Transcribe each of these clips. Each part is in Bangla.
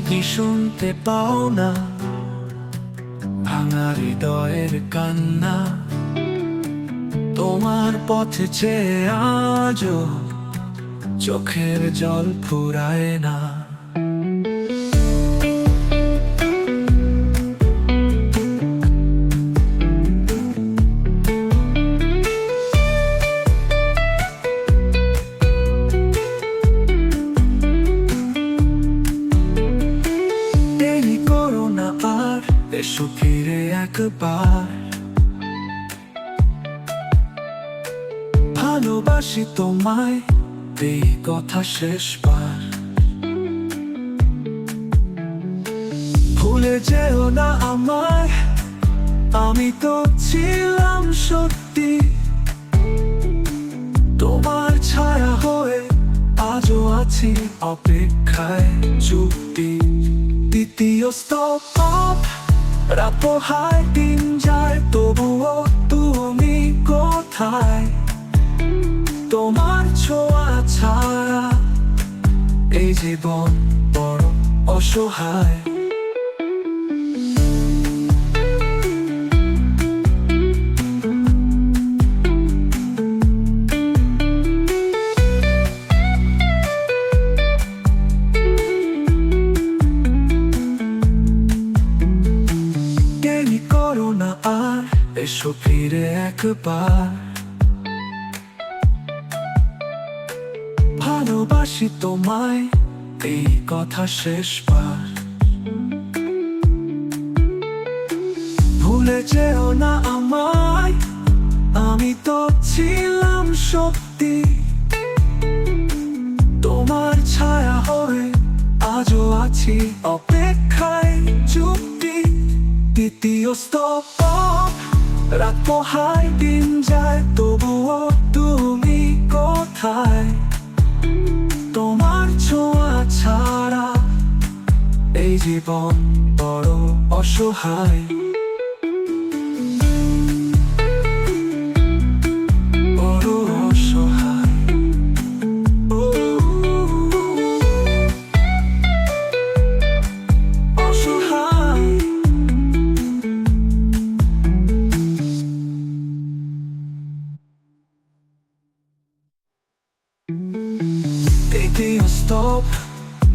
কি শুনতে পাও না? ভাঙা হৃদয়ের কান্না। তোমার পথে চেয়ে আজও চোখের জল ফুরায় না। এসো ফিরে একবার। ভালোবাসি তোমায়, এই কথা শেষবার। ভুলে যেও না আমায়, আমি তো ছিলাম সত্যি। তোমার ছায়া হয়ে আজও আছি অপেক্ষায় চুক্তি দ্বিতীয় স্তব রাত দিন যায় তবুও তুমি কোথায়? তোমার ছোঁয়া ছাড়া এই জীবন বড় অসহায়। এসো ফিরে একবার। ভালোবাসি তোমায়, এই কথা শেষবার। ভুলে যেও না আমায়, আমি তো ছিলাম সত্যি। তোমার ছায়া হয়ে আজও আছি অপেক্ষায় চুক্তি দ্বিতীয় স্তব। রাত পোহায়, দিন যায়, তবুও তুমি কোথায়? তোমার ছোঁয়া ছাড়া এই জীবন বড় অসহায়। দ্বিতীয় স্তব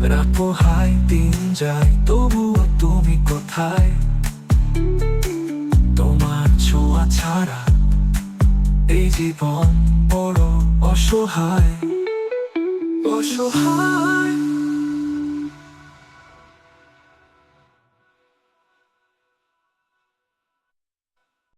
রাত পোহায় দিন যায়, তবুও তুমি কোথায়? তোমার ছোঁয়া ছাড়া এই জীবন বড় অসহায়। অসহায়।